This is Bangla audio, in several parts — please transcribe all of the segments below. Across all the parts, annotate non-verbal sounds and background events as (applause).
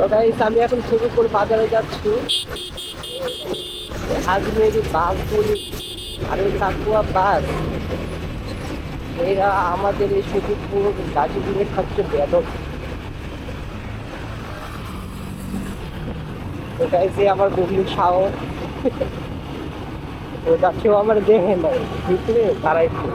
তো আমি এখন সবুজপুর বাজারে যাচ্ছি। আজমেরি বাসপুরি আর ওই কাকুয়া বাস এরা আমাদের এই সবুজপুর গাজীপুরের সবচেয়ে বেদক তো যে আমার বন্ধু সাহস। (laughs) ও যাচ্ছেও আমার দেখে নাই, ভিতরে দাঁড়াইছে।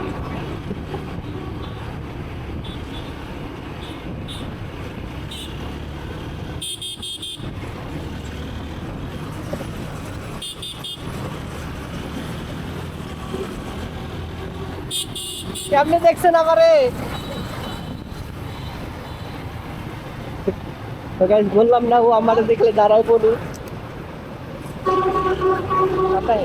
কেমনে দেখছেন আমারে? বললাম না ও আমারে দেখলে দাঁড়ায় তাই?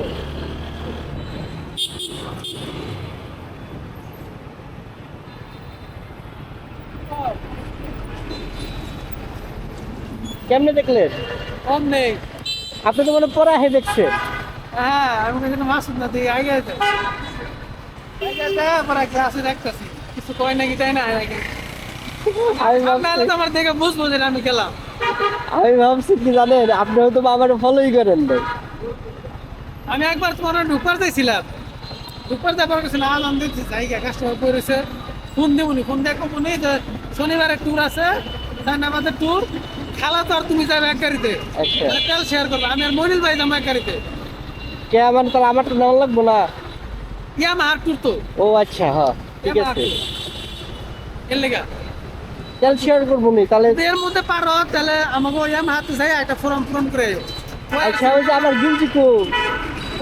কেমনে দেখলেন? কম নেই। আপনি তো মনে পড়া হে দেখছেন। হ্যাঁ আমি মাছ না দিই আগে ক্লাসে দেখতেছি কিছু কয় নাকি তাই না? নাকি তো আমার দেখে বুঝব যে আমি গেলাম। আমি ভাবছি কি জানেন বা আমার ফলোই করেন আমি একবার তোমার ঢুকবার চাইছিলাম ঢুকবার যাবার কিছু না আজ জায়গা কাস্টমার পড়েছে ফোন ফোন দেখো মনে যে শনিবারের ট্যুর আছে জানাবাদের ট্যুর খেলা তো আর তুমি যাবে এক গাড়িতে। আচ্ছা। তেল শেয়ার করব। আমি আর মনিল ভাই যাব এক গাড়িতে। কে আমার তাহলে আমার তো নেওয়া লাগবো না? ইয়া মার ট্যুর তো ও আচ্ছা হ্যাঁ ঠিক আছে। এর লেগা? তাহলে শেয়ার করব নি তাহলে এর মধ্যে পারো তাহলে আমাকে ওই আমি হাতে যাই একটা ফর্ম পূরণ করে। আচ্ছা ওই যে আমার গিঞ্জি কো।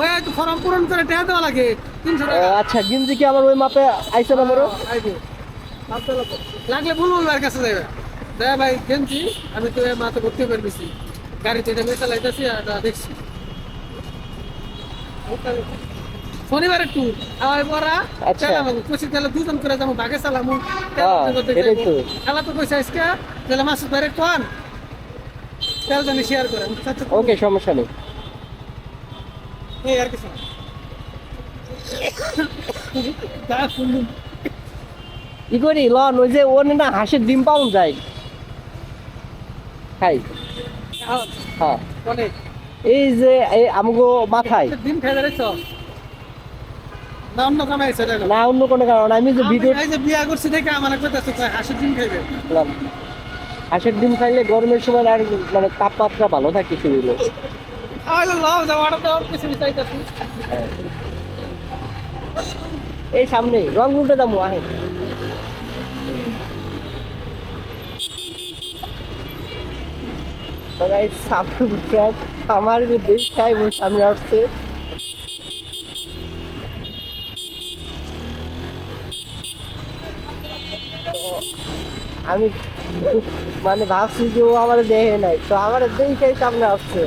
ওই একটু ফর্ম পূরণ করে টেয়া দেওয়া লাগে তিনশো টাকা। আচ্ছা গিঞ্জি কি আমার ওই মাপে আইসে না বড়? আইবো। লাগলে বুলবুল ভাইয়ের কাছে যাবে দেয় ভাই গেঞ্জি আমি তো মাথা করতে পারবিছি গাড়িতে এটা বেচা লাইতেছি আর এটা দেখছি। শনিবারে ট্যুর আচ্ছা। কইছি তাহলে দুজন করে যাব বাগে চালামু তো। খেলা তো কইছে আজকে তাহলে মাসুদ ভাইয়ের কোন তেল জানি শেয়ার করে ওকে সমস্যা নেই। এই আর কিছু ই করি? লন ওই যে ওনে না হাঁসের ডিম পাউন যায়। খাই। হ্যাঁ। এই যে এই আমগো মাথায়। ডিম খাই না অন্য না কোনো কারণ। আমি যে ভিডিও এই যে বিয়া করছি দেখে আমার কথা হাসির ডিম খাইবে? হাঁসের ডিম খাইলে গরমের সময় আর মানে তাপমাত্রা ভালো থাকে শরীরে। লাভ কিছু চাইতেছি। এই সামনে রং উল্টে দামু আহে। আমার যে দেশ খাই সামনে আসছে। আমি মানে ভাবছি যে ও আমার দেখে নাই, তো আমার দেখে সামনে আসছে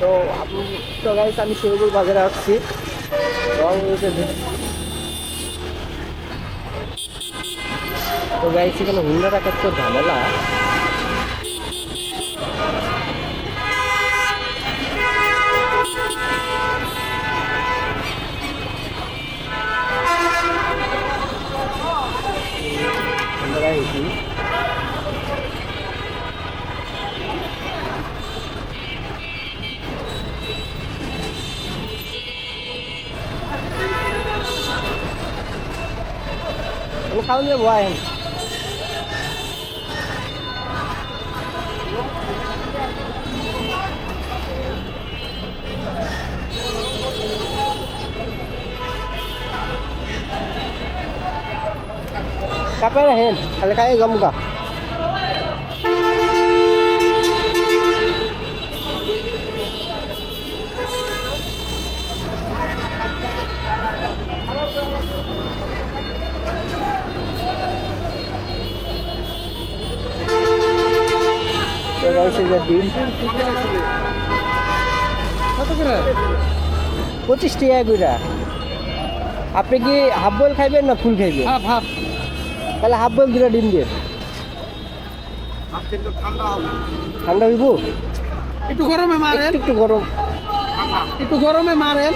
তো আপনি তো গাইস আমি শিবপুর বাজারে আসছি। তো গাইস এখানে হুন্ডা টাকার তো ঝামেলা। ખાऊन बुआ एम kapal hen alkai gam ka পঁচিশ টাকা কইরা আপনি কি হাফ বয়েল খাইবেন না ফুল খাইবেন? ভাব ভাব তাহলে হাফ বয়েল দুটা ডিম দিয়ে ঠান্ডা হইব? একটু গরমে মারেন। একটু একটু গরম। একটু গরমে মারেন।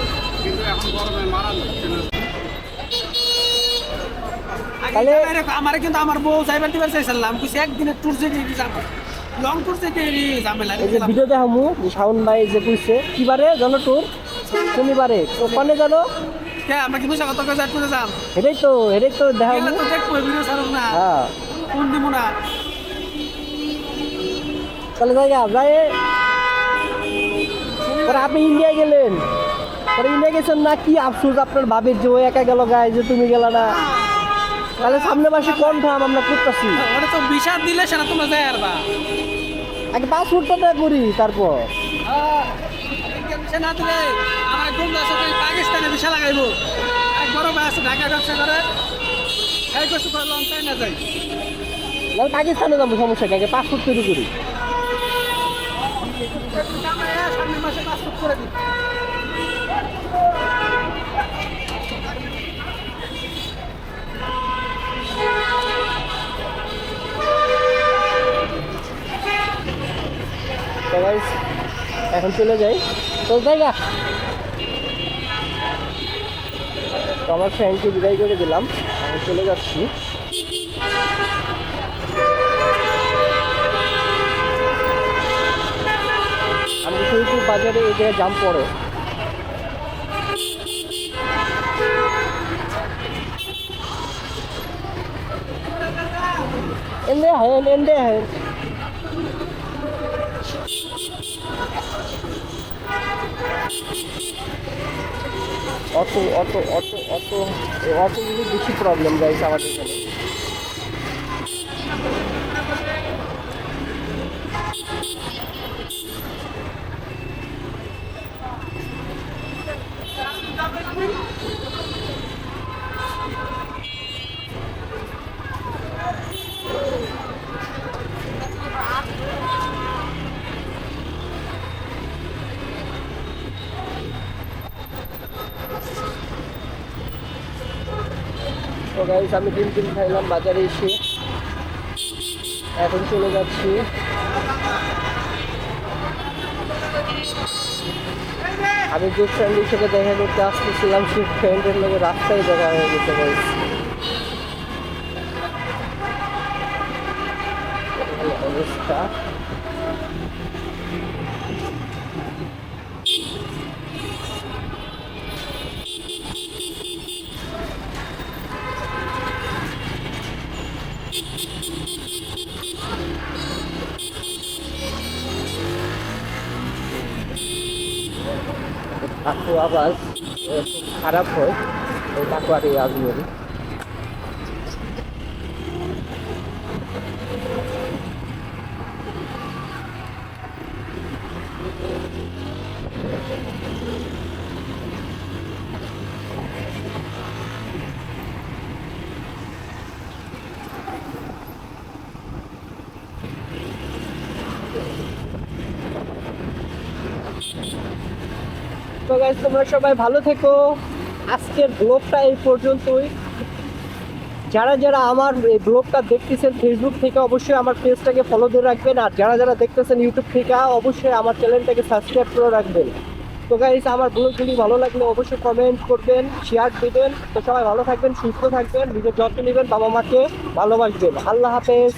তাহলে- আমার কিন্তু আমার বউ যাইবার দিবার চাইছিলাম কিছু একদিনের ট্যুর যেতে যাব। লং ট্যুর যেতে ঝামেলা এই যে ভিডিও দেখামু যে শাওন ভাই যে কইছে কিবারে জানো তোর? শনিবারে ওখানে জানো? কে আমরা কি পয়সা করে যাই ট্যুরে যাম এটাই তো এটাই তো গেলে দেখামু তো দেখব ভিডিও ছাড়ব না। হ্যাঁ। কোন দিব না। তাহলে যাই পরে আপনি ইন্ডিয়া গেলেন। পরে ইন্ডিয়া গেছেন না কি আফসোস আপনার বাবের যে ও একা গেল গায়ে যে তুমি গেল না। তাহলে সামনে মাসে কনফার্ম আমরা করতেছি। ওটা তো বিষাদ দিলে সেটা তোমরা যাই আর বা। আগে পাসপোর্টটা করি তারপর। না দিলে আমার এক বন্ধু আছে পাকিস্তানে ভিসা লাগাইবো। এক বড় ভাই আছে ঢাকা ব্যবসা করে। এই কষ্ট করে লং চাই না যাই পাকিস্তানে যাব সমস্যা আগে পাসপোর্ট তৈরি করি। সামনের মাসে পাসপোর্ট করে দিই এখন চলে যাই। তো জায়গা তো আমার ফ্রেন্ডকে বিদায় করে দিলাম। আমি চলে যাচ্ছি। আমি শরীরপুর বাজারে এই জায়গায় জাম পড়ে। এনে হেন এনে হেন auto auto auto auto auto কিন্তু বেশি প্রবলেম গাইস আমাদের এখানে। তো গাইস আমি ডিম টিম খাইলাম বাজারে এসে। এখন চলে যাচ্ছি। আমি যে ফ্রেন্ডের সাথে দেখা করতে আসতেছিলাম, সেই ফ্রেন্ডের লোকের রাস্তায় দেখা হয়ে গেছে গাইস অবস্থা। আওয়াজ খারাপ হয় ওই কাকু আর এই আজমেরি তো গাইজ তোমরা সবাই ভালো থেকো। আজকের ব্লগটা এই পর্যন্তই। যারা যারা আমার এই ব্লগটা দেখতেছেন ফেসবুক থেকে, অবশ্যই আমার পেজটাকে ফলো দিয়ে রাখবেন। আর যারা যারা দেখতেছেন ইউটিউব থেকে, অবশ্যই আমার চ্যানেলটাকে সাবস্ক্রাইব করে রাখবেন। তো গাইজ আমার ব্লগ ব্লগগুলি ভালো লাগলে, অবশ্যই কমেন্ট করবেন শেয়ার দেবেন। তো সবাই ভালো থাকবেন, সুস্থ থাকবেন, নিজের যত্ন নেবেন বাবা মাকে ভালোবাসবেন। আল্লাহ হাফেজ।